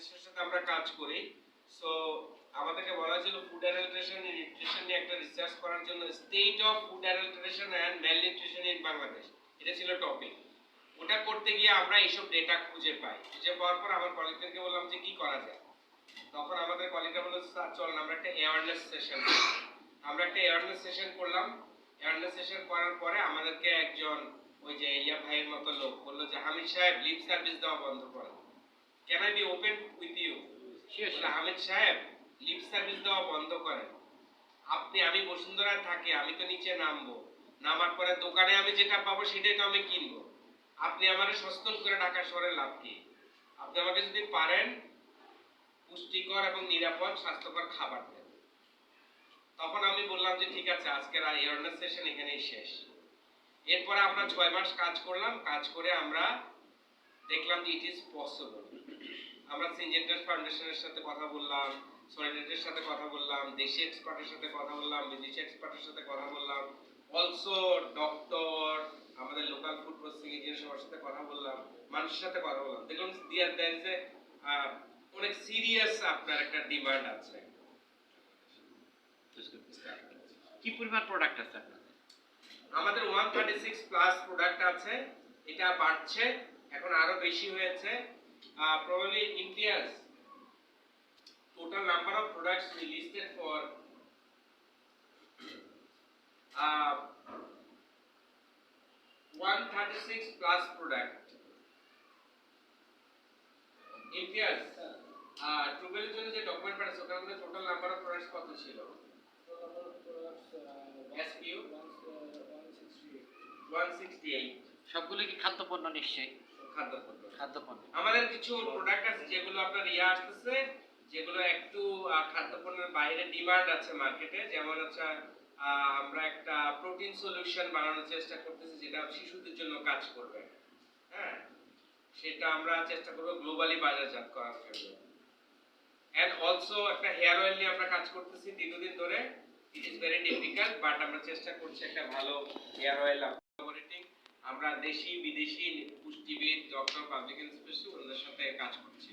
অর্গানাইজেশনের সাথে আমরা কাজ করি। সো আমাদেরকে বলা হয়েছিল ফুড অ্যাডাল্ট্রেশন এন্ড নিউট্রিশন নিয়ে একটা রিসার্চ করার জন্য state of food adulteration and malnutrition in Bangladesh এটা ছিল টপিক ওটা করতে গিয়ে আমরা এইসব ডেটা খুঁজে পাই। খুঁজে পাওয়ার পর আমার কলিগদেরকে বললাম যে কি করা যায়? তখন আমাদের কলিগরা বলল "স্যার, চল আমরা একটা অ্যাওয়ারনেস সেশন আমরা একটা অ্যাওয়ারনেস সেশন করলাম। অ্যাওয়ারনেস সেশন করার পরে আমাদেরকে একজন ওই যে ইয়া ভাইয়ের মতো লোক বলল যে হামিদ সাহেব লিপ সার্ভিস দেওয়া বন্ধ করেন। Can I be open with you বলে, হামিদ সাহেব লিপ সার্ভিস দেওয়া বন্ধ করেন। আপনি আমি বসুন্ধরায় থাকি আমি তো নিচে নামবো। নামার পরে দোকানে আমি যেটা পাবো সেটাই তো আমি কিনবো। আপনি আমার সস্তন করে ঢাকা শহরে লাভ কি? আপনি আমাকে যদি পারেন পুষ্টিকর এবং নিরাপদ স্বাস্থ্যকর খাবার দেন। তখন আমি বললাম যে ঠিক আছে আজকের অ্যাওয়ারনেস সেশন এখানেই শেষ। এরপরে আমরা ছয় মাস কাজ করলাম। কাজ করে আমরা দেখলাম যে ইট ইজ পসিবল আমরা সিনজেন্টার ফাউন্ডেশনের সাথে কথা বললাম সলিডারিটির সাথে কথা বললাম দেশি এক্সপার্টের সাথে কথা বললাম বিদেশি এক্সপার্টের সাথে কথা বললাম অলসো ডক্টর আমাদের লোকাল ফুড প্রসেসিং ইঞ্জিনিয়ার সবার সাথে কথা বললাম মানুষের সাথে কথা বললাম। দেখলাম দিয়ার দেন যে অনেক সিরিয়াস আপনার একটা ডিমান্ড আছে। কি পরিমাণ প্রোডাক্ট আছে আপনাদের? আমাদের 136 প্লাস প্রোডাক্ট আছে এটা বাড়ছে এখন আরও বেশি হয়েছে। Probably India's total number of products we listed for uh, 136 plus product. Imtiaz ট্রুবেলের জন্য যে ডকুমেন্ট পাঠাচ্ছে ওটার মধ্যে টোটাল নাম্বার অফ প্রোডাক্টস কত ছিল? SKU? 168 সবগুলো কি খাদ্যপণ্য নিশ্চয়ই? খাদ্যপণ্য। খাদ্যপণ্য। আমাদের কিছু প্রোডাক্ট আছে যেগুলো আপনার ইয়ে আসতেছে, যেগুলো একটু খাদ্যপণ্যের বাইরে ডিমান্ড আছে মার্কেটে যেমন হচ্ছে আমরা একটা প্রোটিন সলিউশন বানানোর চেষ্টা করতেছি, যেটা শিশুদের জন্য কাজ করবে। হ্যাঁ? সেটা আমরা চেষ্টা করব গ্লোবালি বাজারজাত করার জন্য। এন্ড অলসো একটা হেয়ার অয়েল নিয়ে আমরা কাজ করতেছি দীর্ঘদিন ধরে। It is very difficult but আমরা চেষ্টা করছি একটা ভালো হেয়ার অয়েল আমরা দেশি বিদেশি পুষ্টিবিদ ডক্টর পাবলিক স্পেশালিস্ট ওদের সাথে কাজ করছি।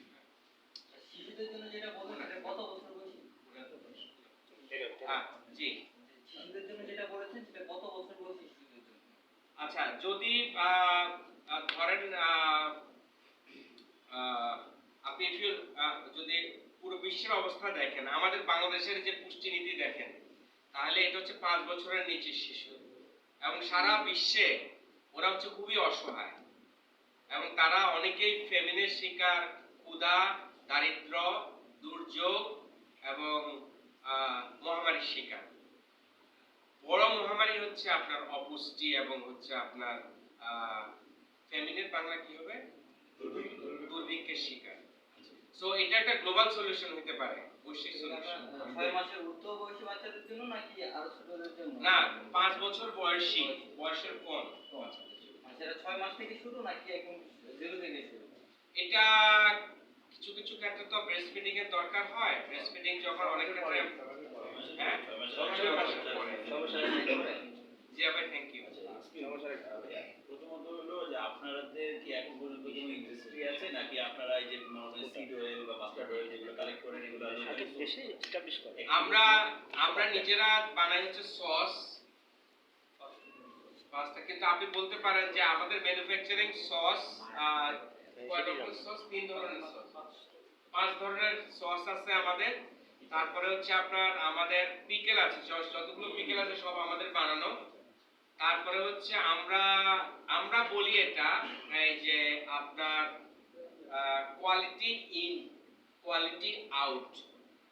শিশুদের জন্য যেটা বললেন সেটা কত বছর বয়সী? জি। শিশুদের জন্য যেটা বলেছেন সেটা কত বছর বয়সী শিশুদের জন্য? আচ্ছা যদি ধরেন আপনি যদি পুরো বিশ্বের অবস্থা দেখেন আমাদের বাংলাদেশের যে পুষ্টি নীতি দেখেন তাহলে এটা হচ্ছে পাঁচ বছরের নিচের শিশু। এবং সারা বিশ্বে ওরা হচ্ছে খুবই অসহায়। এবং তারা অনেকেই ফেমিনের শিকার ক্ষুধা দারিদ্র দুর্যোগ এবং মহামারীর শিকার। বড় মহামারী হচ্ছে আপনার অপুষ্টি এবং হচ্ছে আপনার ফ্যামিলির বাংলা কি হবে? দুর্ভিক্ষের শিকার। সো এটা একটা গ্লোবাল সলিউশন হতে পারে। বৈশ্বিক সলিউশন ছয় মাসের ঊর্ধ্ব বয়সী বাচ্চাদের জন্য নাকি আরও ছোটদের জন্য? না পাঁচ বছর বয়সী বয়সের কম। মানে সেটা ছয় মাস থেকে শুরু নাকি একদম জিরো থেকে শুরু? এটা কিছু কিছু ক্ষেত্রে তো ব্রেস্ট ফিডিং এর দরকার হয়। ব্রেস্ট ফিডিং যখন অনেক ক্ষেত্রে হ্যাঁ? জি ভাই থ্যাংক ইউ প্রথমত হলো যে আপনাদের কি এখন পর্যন্ত কোনো ইন্ডাস্ট্রি আছে? নাকি আপনারা এই যে সিড অয়েল বা মাস্টার্ড অয়েল যেগুলো কালেক্ট করেন এগুলো আমরা আমরা নিজেরা বানাই হচ্ছে সস পাঁচটা কিন্তু আপনি বলতে পারেন যে আমাদের ম্যানুফ্যাকচারিং সস কয় সস তিন ধরনের সস পাঁচ ধরনের সস আছে আমাদের। তারপরে হচ্ছে আপনার আমাদের পিকেল আছে যত- যতগুলো পিকেল আছে সব আমাদের বানানো। তারপরে হচ্ছে আমরা আমরা বলি এটা, এই যে আপনার কোয়ালিটি ইন কোয়ালিটি আউট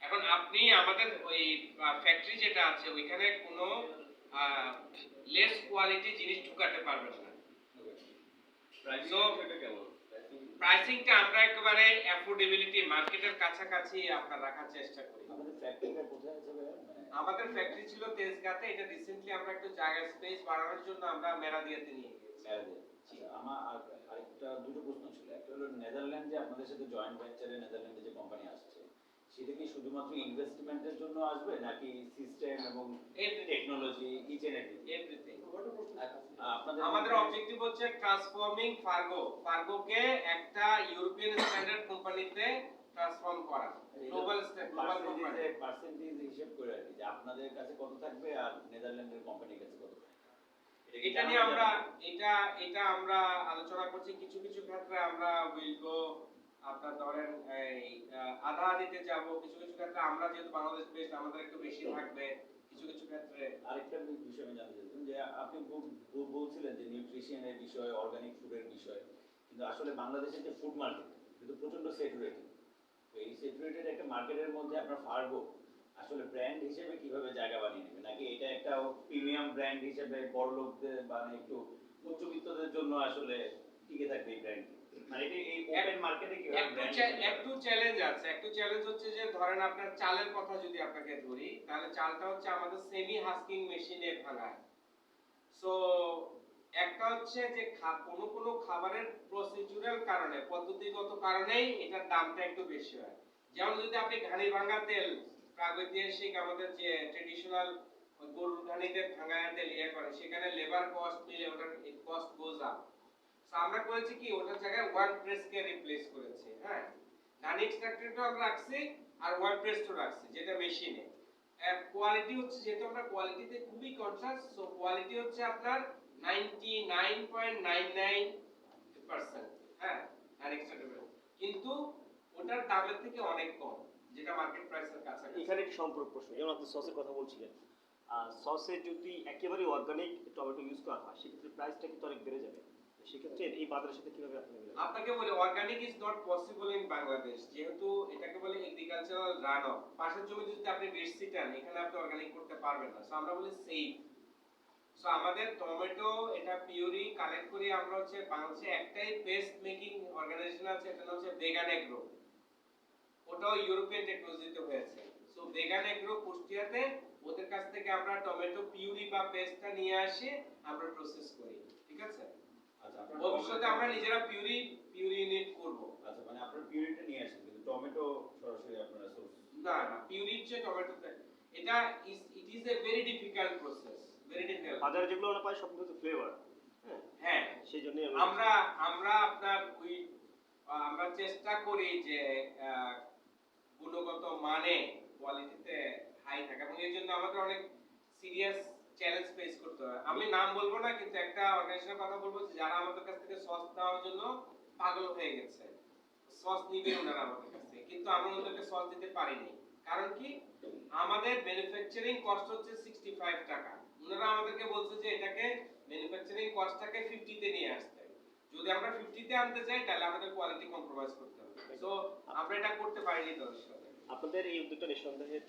এখন আপনি আমাদের ওই ফ্যাক্টরি যেটা আছে ওইখানে কোনো লেস কোয়ালিটি জিনিস ঢুকাতে পারবেন না। প্রাইসিংটা আমরা একেবারে অ্যাফোর্ডেবিলিটি মার্কেটের কাছাকাছি আপনার রাখার চেষ্টা করি। আমাদের ভাইয়া? মানে ফ্যাক্টরি ছিল তেজগাঁতে এটা রিসেন্টলি আমরা একটু জায়গা স্পেস বাড়ানোর জন্য আমরা মেরাদিয়াতে নিয়ে গেছি আচ্ছা, আমার আরেকটা দুটো প্রশ্ন ছিল। একটা হলো নেদারল্যান্ডে আপনাদের সাথে জয়েন্ট ভেঞ্চারে নেদারল্যান্ডে যে কোম্পানি আসছে সেটা কি শুধুমাত্র ইনভেস্টমেন্টের জন্য আসবে নাকি সিস্টেম এবং. Technology each and everything everything আপনাদের আমাদের অবজেক্টিভ হচ্ছে ট্রান্সফর্মিং ফার্গো ফার্গোকে একটা ইউরোপিয়ান স্ট্যান্ডার্ড কোম্পানিতে ট্রান্সফর্ম করা। গ্লোবাল গ্লোবাল কোম্পানি পার্সেন্টেজ হিসেব করে আর যে আপনাদের কাছে কত থাকবে আর নেদারল্যান্ডের কোম্পানির কাছে কত এটা নিয়ে আমরা এটা এটা আমরা আলোচনা করছি। কিছু কিছু ক্ষেত্রে আমরা উইল গো আপনার ধরেন এই আহ, আধা দিতে যাব কিছু কিছু ক্ষেত্রে আমরা যেহেতু বাংলাদেশ বেশ আমাদের একটু বেশি থাকবে কিছু কিছু ক্ষেত্রে। আরেকটা বিষয় আমি জানতে চাইছিলাম যে আপনি বল- বল- বলছিলেন যে নিউট্রিশনের বিষয় অর্গানিক ফুডের বিষয় কিন্তু আসলে বাংলাদেশের যে ফুড মার্কেট কিন্তু প্রচণ্ড স্যাচুরেটেড তো এই স্যাচুরেটেড একটা মার্কেটের মধ্যে আপনার ফার্গো আসলে ব্র্যান্ড হিসেবে কীভাবে জায়গা বানিয়ে নেবে? নাকি এটা একটা প্রিমিয়াম ব্র্যান্ড হিসেবে বড় লোকদের মানে একটু উচ্চবিত্তদের জন্য আসলে টিকে থাকবে এই ব্র্যান্ড মানে একটু চ্যালেঞ্জ আছে। একটু চ্যালেঞ্জ হচ্ছে যে ধরেন আপনার চালের কথা যদি আপনাকে ধরি তাহলে চালটা হচ্ছে আমাদের সেমি হাস্কিং মেশিনে ভাঙায় সো একটা হচ্ছে যে খা- কোনো কোনো খাবারের প্রসিডিউরাল কারণে পদ্ধতিগত কারণেই এটার দামটা একটু বেশি হয়। যেমন যদি আপনি ঘানি ভাঙা তেল প্রাগৈতিহাসিক আমাদের যে ট্রেডিশনাল গরুর ঘানিতে ভাঙায় তেল ইয়ে করে সেখানে লেবার কস্ট মিলে ওটার কস্ট গোজ আপ তো আমরা করেছি কি, ওটার জায়গায় ওয়ান প্রেসকে রিপ্লেস করেছি হ্যাঁ? নান আমরা রাখছি আর ওয়ান প্রেসও রাখছি, যেটা মেশিনে কোয়ালিটি হচ্ছে, যেহেতু আমরা কোয়ালিটিতে খুবই কনসাস সো কোয়ালিটি হচ্ছে আপনার 99.99% হ্যাঁ? এক্সট্রাক্টেড কিন্তু ওটার দামের থেকে অনেক কম, যেটা মার্কেট প্রাইসের কাছাকাছি। এখানে একটি সম্পর্ক প্রশ্ন, যেমন আপনি সসের কথা বলছিলেন। আর সসে যদি একেবারে অর্গানিক টমেটো ইউজ করা হয়, সেক্ষেত্রে প্রাইসটা কিন্তু অনেক বেড়ে যাবে। সেক্ষেত্রে এই বাজারের সাথে কীভাবে আপনি? আপনাকে বলি organic is not possible in Bangladesh যেহেতু এটাকে বলে এগ্রিকালচারাল রান অফ পাশের জমিতে যদি আপনি ছিটান এখানে আপনি অর্গানিক করতে পারবেন না। সো আমরা বলি সেফ সো আমাদের টমেটো এটা পিউরি কালেক্ট আমরা হচ্ছে বাংলাদেশে একটাই পেস্ট মেকিং অর্গানাইজেশন আছে এটা হচ্ছে ভেগান এগ্রো ওটাও ইউরোপিয়ান টেকনোলজিতে হয়েছে। সো ভেগান এগ্রো কুষ্টিয়াতে, ওদের কাছ থেকে আমরা টমেটো পিউরি বা পেস্টটা নিয়ে আসি, আমরা প্রসেস করি। ঠিক আছে? ভবিষ্যতে আমরা নিজেরা পিউরি পিউরি ইউনিট করব। আচ্ছা মানে আপনার পিউরিটা নিয়ে আসেন কিন্তু টমেটো সরাসরি আপনারা সোর্স না না পিউরির চেয়ে টমেটোতে এটা is it is a very difficult process very difficult বাজারে যেগুলো আমরা পাই সব কিন্তু ফ্লেভার হ্যাঁ? হ্যাঁ। সেই জন্য আমরা আমরা আপনার ওই আমরা চেষ্টা করি যে আহ, গুণগত মানে কোয়ালিটিতে হাই থাকে এবং এই জন্য আমাদের অনেক সিরিয়াস চ্যালেঞ্জ ফেস করতে হয়। আমি নাম বলব না, কিন্তু একটা অর্গানাইজেশনের কথা বলব যারা আমাদের কাছ থেকে সস নেওয়ার জন্য পাগল হয়ে গেছে। সস নিবে ওনারা আমাদের কাছ থেকে। কিন্তু আমরা ওদেরকে সস দিতে পারিনি। কারণ কি? আমাদের ম্যানুফ্যাকচারিং কস্ট হচ্ছে 65 টাকা। ওনারা আমাদেরকে বলছে যে এটাকে ম্যানুফ্যাকচারিং কস্টটাকে 50 তে নিয়ে আসতে। যদি আমরা 50 তে আনতে চাই তাহলে আমাদের কোয়ালিটি কম্প্রোমাইজ করতে হবে। সো আমরা এটা করতে পারিনি দর্শক। আপনাদের এই উদ্যোগটা নিঃসন্দেহে